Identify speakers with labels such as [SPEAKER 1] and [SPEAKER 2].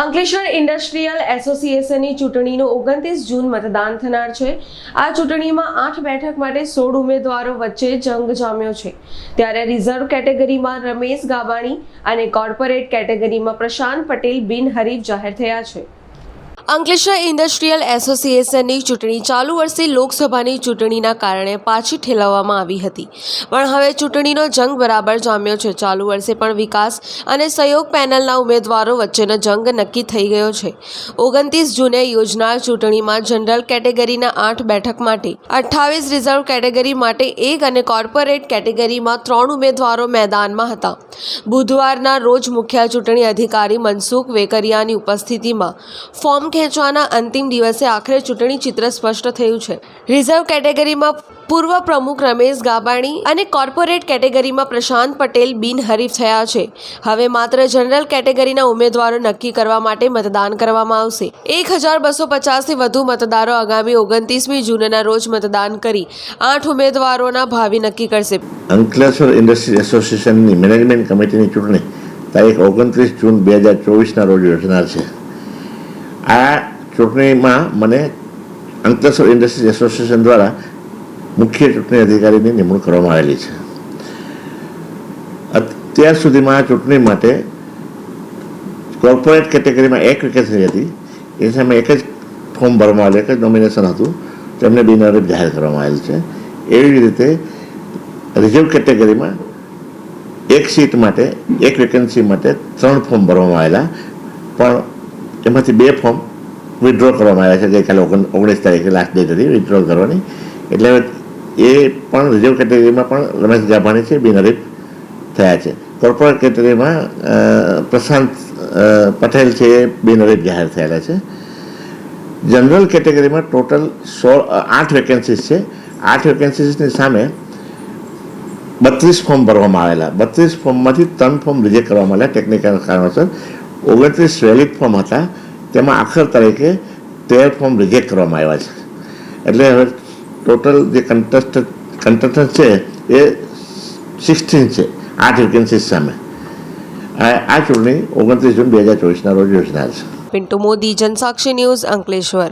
[SPEAKER 1] Ankleshwar industrial એસોસિએશનની ચૂંટણીનું ઓગણત્રીસ જૂન મતદાન થનાર છે. આ ચૂંટણીમાં આઠ બેઠક માટે સોળ ઉમેદવારો વચ્ચે જંગ જામ્યો છે. ત્યારે રિઝર્વ કેટેગરીમાં રમેશ ગાબાણી અને કોર્પોરેટ કેટેગરીમાં પ્રશાંત પટેલ બિનહરીફ જાહેર થયા છે. અંકલેશ્વર ઇન્ડસ્ટ્રીયલ એસોસિએશનની ચૂંટણી ચાલુ વર્ષે લોકસભાની ચૂંટણીના કારણે પાછી ઠેલાવવામાં આવી હતી. પણ હવે ચૂંટણીનો જંગ બરાબર જામ્યો છે. ચાલુ વર્ષે પણ વિકાસ અને સહયોગ પેનલના ઉમેદવારો વચ્ચેનો જંગ નક્કી થઈ ગયો છે. ઓગણત્રીસ જૂને યોજનાર ચૂંટણીમાં જનરલ કેટેગરીના આઠ બેઠક માટે, અઠ્ઠાવીસ રિઝર્વ કેટેગરી માટે એક અને કોર્પોરેટ કેટેગરીમાં ત્રણ ઉમેદવારો મેદાનમાં હતા. બુધવારના રોજ મુખ્ય ચૂંટણી અધિકારી મનસુખ વેકરિયાની ઉપસ્થિતિમાં ફોર્મ ખેંચવાના અંતિમ દિવસે આખરે ચૂંટણી ચિત્ર સ્પષ્ટ થયું છે. રિઝર્વ કેટેગરીમાં પૂર્વ પ્રમુખ રમેશ ગાબાણી અને કોર્પોરેટ કેટેગરીમાં પ્રશાંત પટેલ બિનહરીફ થયા છે. હવે માત્ર જનરલ કેટેગરીના ઉમેદવારો નક્કી કરવા માટે મતદાન કરવામાં આવશે. એક હજાર બસો પચાસથી વધુ મતદારો આગામી ઓગણત્રીસમી જૂનના રોજ મતદાન કરી આઠ ઉમેદવારોના ભાવિ નક્કી કરશે.
[SPEAKER 2] અંકલેશ્વર ઇન્ડસ્ટ્રીઝ એસોસિએશનની મેનેજમેન્ટ કમિટીની ચૂંટણી તારીખ ઓગણત્રીસ જૂન બે હજાર ચોવીસના રોજ યોજનાર છે. આ ચૂંટણીમાં મને અંકલેશ્વર ઇન્ડસ્ટ્રીઝ એસોસિએશન દ્વારા મુખ્ય ચૂંટણી અધિકારીની નિમણૂક કરવામાં આવેલી છે. અત્યાર સુધીમાં આ ચૂંટણી માટે કોર્પોરેટ કેટેગરીમાં એક વેકેન્સી હતી. એ સામે એક જ ફોર્મ ભરવામાં આવેલું, એક જ નોમિનેશન હતું. તેમને બિનહરીફ જાહેર કરવામાં આવેલ છે. એવી રીતે રિઝર્વ કેટેગરીમાં એક સીટ માટે, એક વેકેન્સી માટે ત્રણ ફોર્મ ભરવામાં આવેલા. પણ એમાંથી બે ફોર્મ વિડ્રો કરવામાં આવ્યા છે ગઈકાલે ઓગણ ઓગણીસ તારીખે લાસ્ટ ડેટ હતી વિડ્રો કરવાની એટલે એ પણ રિઝર્વ કેટેગરીમાં પણ રમેશ ગાભાણી છે બિનહરીફ થયા છે કોર્પોરેટ કેટેગરીમાં પ્રશાંત પટેલ છે એ બિનહરીફ જાહેર થયેલા છે. જનરલ કેટેગરીમાં ટોટલ સોળ આઠ વેકેન્સીસ છે. આઠ વેકેન્સીસની સામે બત્રીસ ફોર્મ ભરવામાં આવેલા બત્રીસ ફોર્મમાંથી ત્રણ ફોર્મ રિજેક્ટ કરવામાં આવેલા ટેકનિકલ કારણોસર ઓગણત્રીસ વેલિડ ફોર્મ હતા. તેમાં આખર તારીખે તેર ફોર્મ રિજેક્ટ કરવામાં આવ્યા છે. એટલે હવે ટોટલ જે કન્ટેસ્ટ કન્ટેસ્ટન્ટ છે, એ સિક્સટીન છે, આઠ વેકેન્સીસ સામે. આ ચૂંટણી ઓગણત્રીસ જૂન બે હજાર ચોવીસના રોજ યોજનાર છે.
[SPEAKER 1] પિન્ટુ મોદી, જનસાક્ષી ન્યૂઝ અંકલેશ્વર.